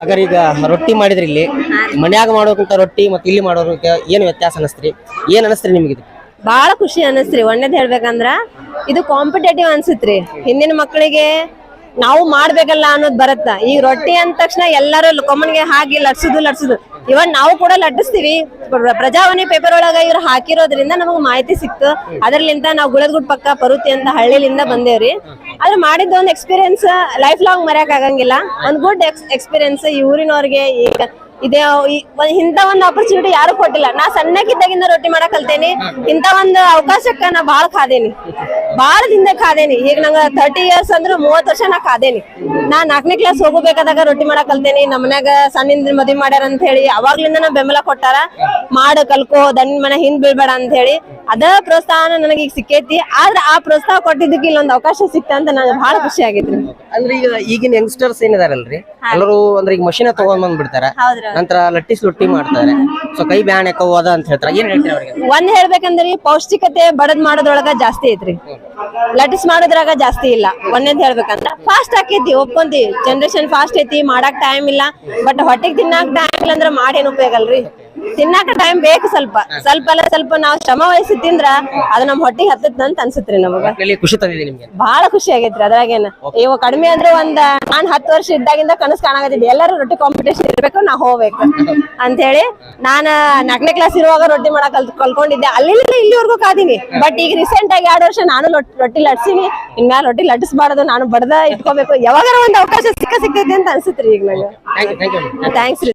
ಹಾಗಾದ್ರೆ ಈಗ ರೊಟ್ಟಿ ಮಾಡಿದ್ರಿ ಇಲ್ಲಿ ಮನ್ಯಾಗ ಮಾಡೋಕ್ಕಿಂತ ರೊಟ್ಟಿ ಮತ್ತೆ ಇಲ್ಲಿ ಮಾಡೋದಕ್ಕೆ ಏನು ವ್ಯತ್ಯಾಸ ಅನಸ್ತ್ರಿ? ಏನ್ ಅನಸ್ತ್ರಿ ನಿಮ್ಗೆ ಇದು? ಬಾಳ ಖುಷಿ ಅನಸ್ತ್ರಿ. ಒಳ್ಳೇದ್ ಹೇಳ್ಬೇಕಂದ್ರ ಇದು ಕಾಂಪಿಟೇಟಿವ್ ಅನ್ಸತ್ರಿ. ಹಿಂದಿನ ಮಕ್ಕಳಿಗೆ ನಾವು ಮಾಡ್ಬೇಕಲ್ಲ ಅನ್ನೋದು ಬರತ್ತ? ಈ ರೊಟ್ಟಿ ಅಂದ ತಕ್ಷಣ ಎಲ್ಲರೂ ಕೊಮ್ಮನ್ಗೆ ಹಾಕಿ ಲಟ್ಸುದು ಲಟ್ಸುದು. ಇವನ್ ನಾವು ಕೂಡ ಲಟ್ಟಿಸ್ತೀವಿ. ಪ್ರ- ಪ್ರಜಾವಾಣಿ ಪೇಪರ್ ಒಳಗ ಇವ್ರು ಹಾಕಿರೋದ್ರಿಂದ ನಮಗ್ ಮಾಹಿತಿ ಸಿಕ್ತು. ಅದ್ರಲಿಂದ ನಾವು ಗುಳದ್ಗುಡ್ ಪಕ್ಕ ಪರುತಿ ಅಂತ ಹಳ್ಳಿಲಿಂದ ಬಂದೇವ್ರಿ. ಆದ್ರೆ ಮಾಡಿದ ಒಂದ್ ಎಕ್ಸ್ಪೀರಿಯನ್ಸ್ ಲೈಫ್ ಲಾಂಗ್ ಮರ್ಯಾಕ್ ಆಗಂಗಿಲ್ಲ. ಒಂದ್ ಗುಡ್ ಎಕ್ಸ್ಪೀರಿಯನ್ಸ್ ಈ ಊರಿನವ್ರಿಗೆ ಈಗ ಇದೇ ಇಂತ ಒಂದ್ ಆಪರ್ಚುನಿಟಿ ಯಾರು ಕೊಟ್ಟಿಲ್ಲ. ನಾ ಸಣ್ಣಕ್ಕಿದ್ದಾಗಿಂದ ರೊಟ್ಟಿ ಮಾಡಕ್ ಕಲ್ತೇನಿ. ಇಂತ ಒಂದು ಅವಕಾಶಕ್ಕ ನಾ ಬಾಳ್ ಖಾದೇನಿ ಬಾಳ ದಿನ ಕಾದೇನಿ. ಈಗ ನಂಗ ತರ್ಟಿ ಇಯರ್ಸ್ ಅಂದ್ರೆ ಮೂವತ್ ವರ್ಷ ನಾ ಕಾದೇನಿ. ನಾ ನಾಲ್ಕನೇ ಕ್ಲಾಸ್ ಹೋಗಬೇಕಾದಾಗ ರೊಟ್ಟಿ ಮಾಡಕ್ ಕಲ್ತೇನಿ. ನಮ್ಮ ಮನ್ಯಾಗ ಸಣ್ಣಿಂದ ಮದ್ವಿ ಮಾಡ್ಯಾರ ಅಂತ ಹೇಳಿ ಅವಾಗ್ಲಿಂದ ನಾ ಬೆಂಬಲ ಕೊಟ್ಟಾರ. ಮಾಡ ಕಲ್ಕೋ ದನ್ ಮನೆ ಹಿಂದ್ ಬೀಳ್ಬೇಡ ಅಂತ ಹೇಳಿ. ಅದ ಪ್ರೋತ್ಸಾಹನ ನನಗೆ ಈಗ ಸಿಕ್ಕೈತಿ. ಆದ್ರೆ ಆ ಪ್ರೋತ್ಸಾಹ ಕೊಟ್ಟಿದ್ದಕ್ಕೆ ಇಲ್ಲೊಂದು ಅವಕಾಶ ಸಿಕ್ತ ಅಂತ ನಾನು ಬಹಳ ಖುಷಿ ಆಗೈತ್ರಿ. ಅಂದ್ರೆ ಈಗ ಈಗಿನ ಯಂಗ್ಸ್ಟರ್ಸ್ ಏನಿದಾರಲ್ರಿ? ಎಲ್ಲರೂ ಅಂದ್ರೆ ಈಗ ಮಷಿನ ತಗೊಂಡ್ ಬಂದ್ ಬಿಡ್ತಾರ ಹೌದ್ರಿ. ನಂತರ ಲಟ್ಟಿಸ್ ಲೊಟ್ಟಿ ಮಾಡ್ತಾರೆ. ಸೊ ಕೈ ಬ್ಯಾನ್ ಯಾಕೋ ಅದ ಅಂತ ಹೇಳ್ತಾರೆ. ಏನ್ ಹೇಳ್ತೀರಿ ಅವ್ರಿಗೆ? ಒಂದ್ ಹೇಳ್ಬೇಕಂದ್ರೆ ಪೌಷ್ಟಿಕತೆ ಬಡದ್ ಮಾಡೋದ್ರೊಳಗ ಜಾಸ್ತಿ ಐತ್ರಿ. ಲಟಿಸ್ ಮಾಡೋದ್ರಾಗ ಜಾಸ್ತಿ ಇಲ್ಲ. ಒಂದೇದ್ ಹೇಳ್ಬೇಕಂದ್ರ ಫಾಸ್ಟ್ ಆಕೈತಿ ಒಪ್ಕೊಂತಿ ಜನರೇಷನ್ ಫಾಸ್ಟ್ ಐತಿ, ಮಾಡಕ್ ಟೈಮ್ ಇಲ್ಲ ಬಟ್ ಹೊಟ್ಟೆಗೆ ತಿನ್ನಾಕ ಟೈಮ್ ಇಲ್ಲ ಅಂದ್ರ ಮಾಡೇನು ಉಪಯೋಗ ಅಲ್ರಿ? ತಿನ್ನಾಕ ಟೈಮ್ ಬೇಕು ಸ್ವಲ್ಪ. ಸ್ವಲ್ಪ ಅಲ್ಲ ಸ್ವಲ್ಪ ನಾವು ಶ್ರಮ ವಹಿಸಿ ತಿಂದ್ರ ಅದು ನಮ್ ಹೊಟ್ಟಿಗೆ ಹತ್ತತ್ ಅಂತ ಅನ್ಸತ್ರಿ ನಮಗ. ಖುಷಿ ತಂದಿದೆ ನಿಮ್ಗೆ? ಬಹಳ ಖುಷಿ ಆಗೈತ್ರಿ ಅದ್ರಾಗೇನ. ಇವ ಕಡಿಮೆ ಅಂದ್ರೆ ಒಂದ್ ನಾನ್ ಹತ್ತು ವರ್ಷ ಇದ್ದಾಗಿಂದ ಕನಸು ಕಾಣಾಗತ್ತಿದ್ದೆ ಎಲ್ಲರೂ ರೊಟ್ಟಿ ಕಾಂಪಿಟೇಷನ್ ಇರ್ಬೇಕು ನಾ ಹೋಗ್ಬೇಕು ಅಂತ ಹೇಳಿ ನಾನ್ ನಾಲ್ಕನೇ ಕ್ಲಾಸ್ ಇರುವಾಗ ರೊಟ್ಟಿ ಮಾಡಕ್ ಕಲ್ ಕಲ್ಕೊಂಡಿದ್ದೆ ಅಲ್ಲಿಂದ ಇಲ್ಲಿವರೆಗೂ ಕಾದೀನಿ. ಬಟ್ ಈಗ ರೀಸೆಂಟ್ ಆಗಿ ಎರಡು ವರ್ಷ ನಾನು ರೊಟ್ಟಿ ಲಟ್ಸಿನಿ. ಇನ್ಮ್ಯಾಲ ರೊಟ್ಟಿ ಲಟ್ಟಿಸ್ಬಾರ್ದು ನಾನು ಬಡದ ಇಟ್ಕೋಬೇಕು. ಯಾವಾಗಾರ ಒಂದ್ ಅವಕಾಶ ಸಿಕ್ಕ ಸಿಕ್ಕೈತಿ ಅಂತ ಅನ್ಸುತ್ರಿ ಈಗ ನನಗೆ ಥ್ಯಾಂಕ್ಸ್ ರೀ.